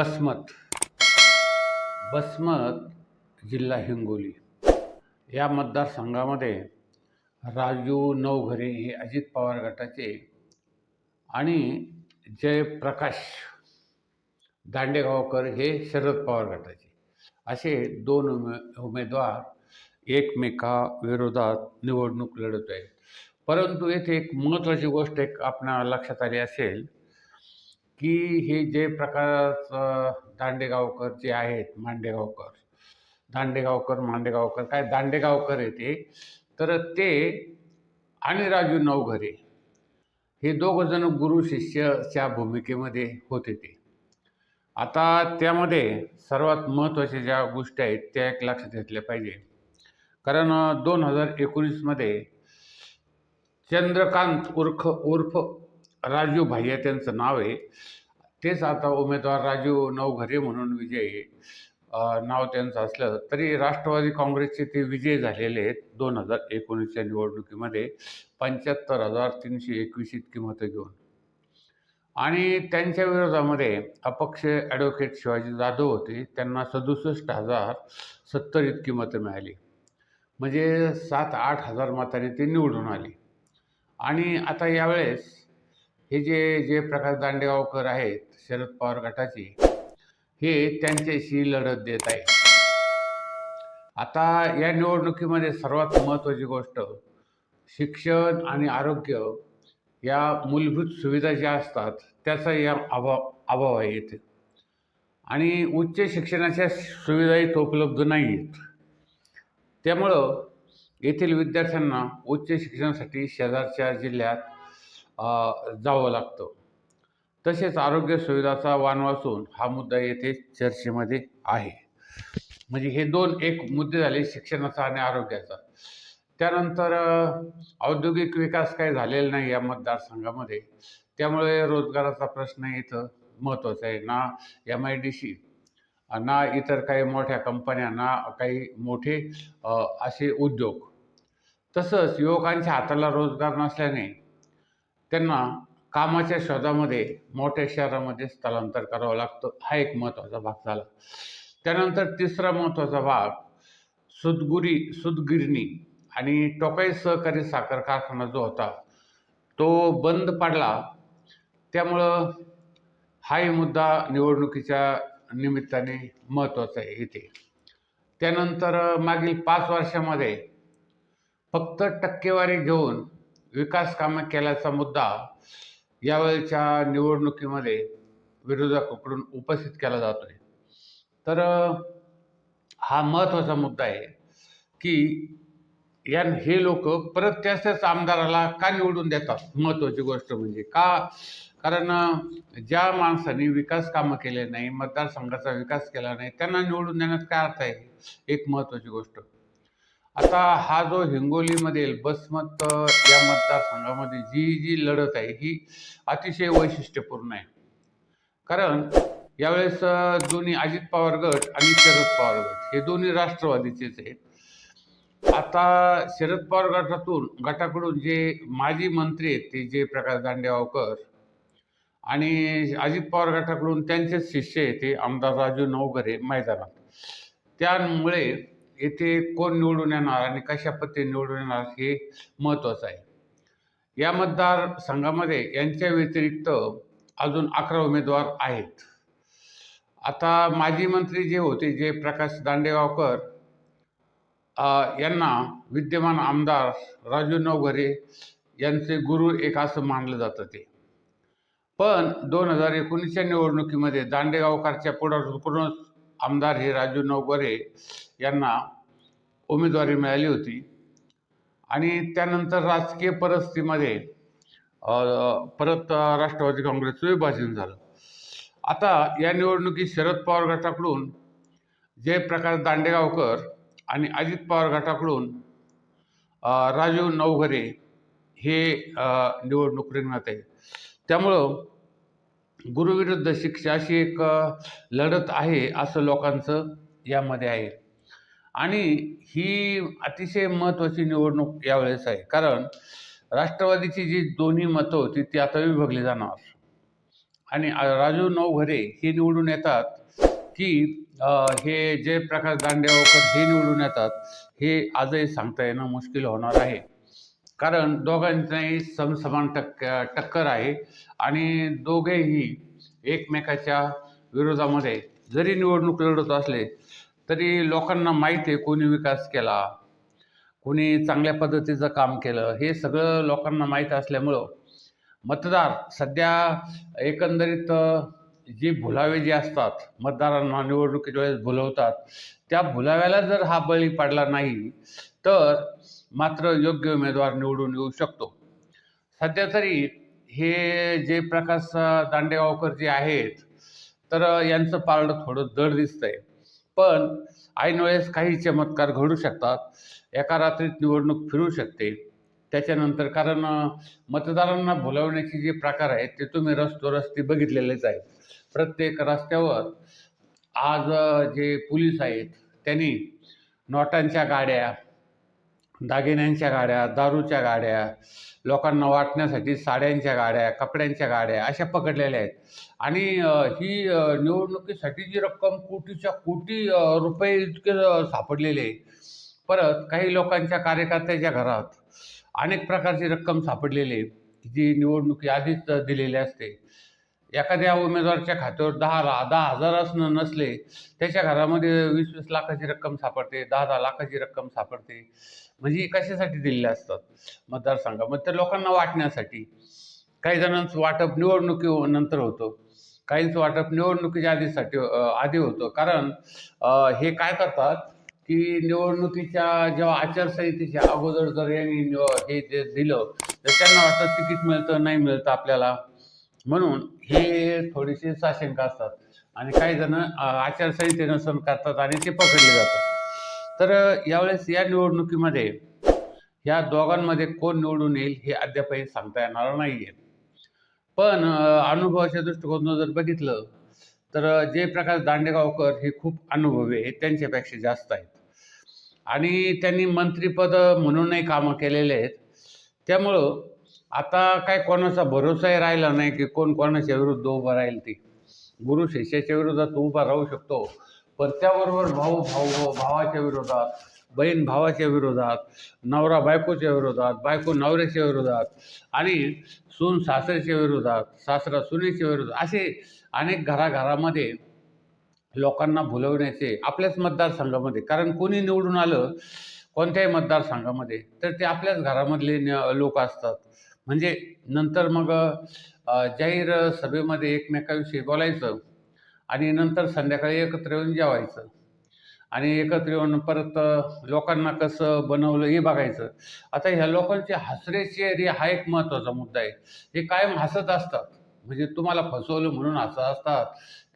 बसमत. बसमत जिल्हा हिंगोली. या मतदारसंघामध्ये राजू नवघरे हे अजित पवार गटाचे आणि जयप्रकाश दांडेगावकर हे शरद पवार गटाचे. असे दोन उमे उमेदवार एकमेकाविरोधात निवडणूक लढत आहेत. परंतु येथे एक महत्त्वाची गोष्ट एक आपणा लक्षात आली असेल की हे जे प्रकार दांडेगावकर जे आहेत मांडेगावकर दांडेगावकर मांडेगावकर काय दांडेगावकर आहे ते तर ते आणि राजू नवघरे हे दोघंजण गुरु शिष्यच्या भूमिकेमध्ये होते ते. आता त्यामध्ये सर्वात महत्त्वाच्या ज्या गोष्टी आहेत त्या एक लक्षात घेतल्या पाहिजे. कारण दोन हजार एकोणीसमध्ये चंद्रकांत उर्फ उर्फ राजू भाय्या त्यांचं नाव आहे. तेच आता उमेदवार राजू नवघरे म्हणून विजयी नाव त्यांचं असलं तरी राष्ट्रवादी काँग्रेसचे ते विजय झालेले आहेत दोन हजार एकोणीसच्या निवडणुकीमध्ये. पंच्याहत्तर हजार तीनशे एकवीस इतकी मतं घेऊन. आणि त्यांच्या विरोधामध्ये अपक्ष ॲडव्होकेट शिवाजी जाधव होते. त्यांना सदुसष्ट हजार सत्तर इतकी मतं मिळाली. म्हणजे सात आठ हजार मताने ते निवडून आले. आणि आता यावेळेस हे जे जे प्रकाश दांडेगावकर आहेत शरद पवार गटाचे हे त्यांच्याशी लढत देत आहे आता या निवडणुकीमध्ये सर्वात महत्त्वाची गोष्ट शिक्षण आणि आरोग्य या मूलभूत सुविधा ज्या असतात त्याचा या अभाव अभाव आहे इथे आणि उच्च शिक्षणाच्या सुविधा इथं उपलब्ध नाही आहेत त्यामुळं येथील विद्यार्थ्यांना उच्च शिक्षणासाठी शेजारच्या जिल्ह्यात जावं लागतं. तसेच आरोग्य सुविधाचा वाण वाचून हा मुद्दा येथे चर्चेमध्ये आहे. म्हणजे हे दोन एक मुद्दे झाले शिक्षणाचा आणि आरोग्याचा. त्यानंतर औद्योगिक विकास काही झालेला नाही या मतदारसंघामध्ये. त्यामुळे रोजगाराचा प्रश्न इथं महत्त्वाचा आहे. ना एम आय डी सी ना इतर काही मोठ्या कंपन्या ना काही मोठे असे उद्योग. तसंच युवकांच्या हाताला रोजगार नसल्याने त्यांना कामाच्या शोधामध्ये मोठ्या शहरामध्ये स्थलांतर करावं लागतं. हा एक महत्त्वाचा भाग झाला. त्यानंतर तिसरा महत्त्वाचा भाग सुदगुरी सुदगिरणी आणि टोकाई सहकारी साखर कारखाना जो होता तो बंद पडला. त्यामुळं हाही मुद्दा निवडणुकीच्या निमित्ताने महत्त्वाचा आहे इथे. त्यानंतर मागील पाच वर्षामध्ये फक्त टक्केवारी घेऊन विकास कामं केल्याचा मुद्दा यावेळच्या निवडणुकीमध्ये विरोधकाकडून उपस्थित केला जातो आहे तर हा महत्त्वाचा मुद्दा आहे की या हे लोक परत त्याच त्याच आमदाराला का निवडून देतात? महत्त्वाची गोष्ट म्हणजे का? कारण ज्या माणसाने विकास कामं केले नाही मतदारसंघाचा विकास केला नाही त्यांना निवडून देण्यात काय अर्थ आहे? एक महत्त्वाची गोष्ट. आता हा जो हिंगोलीमधील बसमत या मतदारसंघामध्ये जी जी लढत आहे ही अतिशय वैशिष्ट्यपूर्ण आहे. कारण यावेळेस दोन्ही अजित पवार गट आणि शरद पवार गट हे दोन्ही राष्ट्रवादीचेच आहेत. आता शरद पवार गटातून गटाकडून जे माजी मंत्री आहेत ते जे प्रकाश दांडेगावकर आणि अजित पवार गटाकडून त्यांचेच शिष्य आहे ते आमदार राजू नवघरे मैदानात. त्यामुळे येथे कोण निवडून येणार आणि कशा पद्धतीने निवडून येणार हे महत्त्वाचं आहे. या मतदारसंघामध्ये यांच्या व्यतिरिक्त अजून अकरा उमेदवार आहेत. आता माजी मंत्री जे होते जे प्रकाश दांडेगावकर यांना विद्यमान आमदार राजू नवघरे यांचे गुरु एक असं मानलं जातं ते. पण दोन हजार एकोणीसच्या निवडणुकीमध्ये दांडेगावकरच्या पुढाकारूनच आमदार हे राजू नवघरे यांना उमेदवारी मिळाली होती. आणि त्यानंतर राजकीय परिस्थितीमध्ये परत राष्ट्रवादी काँग्रेसचं विभाजन झालं. आता या निवडणुकीत शरद पवार गटाकडून जयप्रकाश दांडेगावकर आणि अजित पवार गटाकडून राजू नवघरे हे निवडणूक रिंगणात आहे. त्यामुळं गुरुविरुद्ध शिक्षा अशी एक लढत आहे असं लोकांचं यामध्ये आहे. आणि ही अतिशय महत्त्वाची निवडणूक यावेळेस आहे. कारण राष्ट्रवादीची जी दोन्ही मतं होती ती आता विभागली जाणार. आणि राजू नवघरे हे निवडून येतात की हे जयप्रकाश दांडेगावकर हे निवडून येतात हे आजही सांगता येणं मुश्किल होणार आहे. कारण दोघांचाही समसमान टक्क टक्कर आहे आणि दोघेही एकमेकाच्या विरोधामध्ये जरी निवडणूक लढत असले तरी लोकांना माहीत आहे कोणी विकास केला कोणी चांगल्या पद्धतीचं काम केलं हे सगळं लोकांना माहीत असल्यामुळं मतदार सध्या एकंदरीत जे भुलावे जे असतात मतदारांना निवडणुकीच्या वेळेस भुलवतात त्या भुलाव्याला जर हा बळी पडला नाही तर मात्र योग्य उमेदवार निवडून येऊ शकतो. सध्या तरी हे जे प्रकाश दांडेगावकर जे आहेत तर यांचं पारडं थोडं जड दिसतंय. पण ऐनवेळेस काही चमत्कार घडू शकतात. एका रात्रीत निवडणूक फिरू शकते. त्याच्यानंतर कारण मतदारांना भुलवण्याचे जे प्रकार आहेत ते तुम्ही रस्तोरस्ती बघितलेलेच आहेत. प्रत्येक रस्त्यावर आज जे पोलीस आहेत त्यांनी नोटांच्या गाड्या दागिन्यांच्या गाड्या दारूच्या गाड्या लोकांना वाटण्यासाठी साड्यांच्या गाड्या कपड्यांच्या गाड्या अशा पकडलेल्या आहेत. आणि ही निवडणुकीसाठी जी रक्कम कोटीच्या कोटी रुपये इतके सापडलेले आहे परत काही लोकांच्या कार्यकर्त्याच्या घरात अनेक प्रकारची रक्कम सापडलेली आहे जी निवडणुकी आधीच दिलेली असते. एखाद्या उमेदवाराच्या खात्यावर दहा ला दहा हजार असणं नसले त्याच्या घरामध्ये वीस वीस लाखाची रक्कम सापडते दहा दहा लाखाची रक्कम सापडते. म्हणजे कशासाठी दिलेले असतात? मतदारसंघामध्ये तर लोकांना वाटण्यासाठी. काही जणांचं वाटप निवडणुकी नंतर होतं. काहींचं वाटप निवडणुकीच्या आधीसाठी आधी होतं. कारण हे काय करतात की निवडणुकीच्या जेव्हा आचारसंहितेच्या अगोदर जर यांनी हे जे दिलं तर त्यांना वाटतं तिकीट मिळतं नाही मिळतं आपल्याला. म्हणून हे थोडीशी साशंका असतात. आणि काही जण अ, आचारसंहितेनुसार करतात आणि ते पकडले जातात. तर यावेळेस या निवडणुकीमध्ये या दोघांमध्ये कोण निवडून येईल हे अद्यापही सांगता येणार नाही आहे पण अनुभवाच्या दृष्टिकोनातून जर बघितलं तर अ, जयप्रकाश दांडेगावकर हे खूप अनुभवी आहेत त्यांच्यापेक्षा जास्त आहेत. आणि त्यांनी मंत्रिपद म्हणूनही कामं केलेले आहेत. त्यामुळं आता काय कोणाचा भरोसाही राहिला नाही की कोण कोणाच्या विरुद्ध उभं राहील ती. गुरु शिष्याच्या विरोधात उभा राहू शकतो पण त्याबरोबर भाऊ भाऊ भावाच्या विरोधात बहीण भावाच्या विरोधात नवरा बायकोच्या विरोधात बायको नवऱ्याच्या विरोधात आणि सून सासऱ्याच्या विरोधात सासरा सुनेच्या विरोधात असे अनेक घराघरामध्ये लोकांना भुलवण्याचे आपल्याच मतदारसंघामध्ये कारण कोणी निवडून आलं कोणत्याही मतदारसंघामध्ये तर ते आपल्याच घरामधले लोक असतात. म्हणजे नंतर मग जाहीर सभेमध्ये एकमेकाविषयी बोलायचं आणि नंतर संध्याकाळी एकत्र येऊन जेवायचं. आणि एकत्र येऊन परत लोकांना कसं बनवलं हे बघायचं. आता ह्या लोकांचे हसरे चेहरे हा एक महत्त्वाचा मुद्दा आहे. हे कायम हसत असतात. म्हणजे तुम्हाला फसवलं म्हणून हसत असतात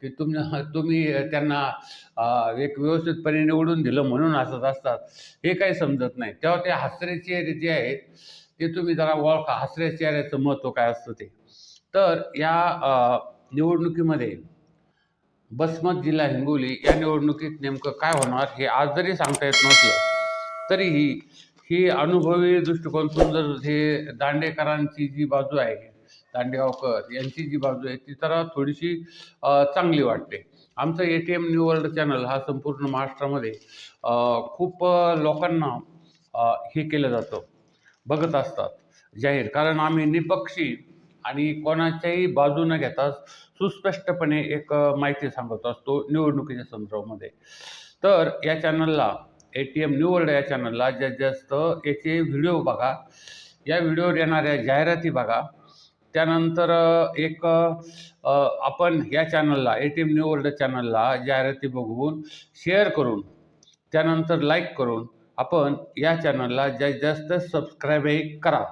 की तुम्ही तुम्ही त्यांना एक व्यवस्थितपणे निवडून दिलं म्हणून हसत असतात. हे काही समजत नाही. तेव्हा ते हसरे चेहरे जे आहेत ते तुम्ही जरा ओळखा हसऱ्या चेहऱ्याचं महत्त्व काय असतं ते. तर या निवडणुकीमध्ये बसमत जिल्हा हिंगोली या निवडणुकीत नेमकं काय होणार हे आज जरी सांगता येत नसलं तरीही ही अनुभवी दृष्टिकोनातून जर हे दांडेकरांची जी बाजू आहे दांडेगावकर यांची जी बाजू आहे ती तर थोडीशी चांगली वाटते. आमचं A T M new world channel हा संपूर्ण महाराष्ट्रामध्ये खूप लोकांना हे केलं जातं. बघत असतात. जाहीर. कारण आम्ही निपक्षी आणि कोणाच्याही बाजू न घेता सुस्पष्टपणे एक माहिती सांगत असतो निवडणुकीच्या संदर्भामध्ये. तर या चॅनलला A T M new world या चॅनलला जास्तीत जास्त याचे व्हिडिओ बघा या व्हिडिओवर येणाऱ्या जाहिराती बघा त्यानंतर एक आपण या चॅनलला A T M new world चॅनलला जाहिराती बघून शेअर करून त्यानंतर लाईक करून आपण या चॅनलला जास्तीत जास्त सबस्क्राईबही करा.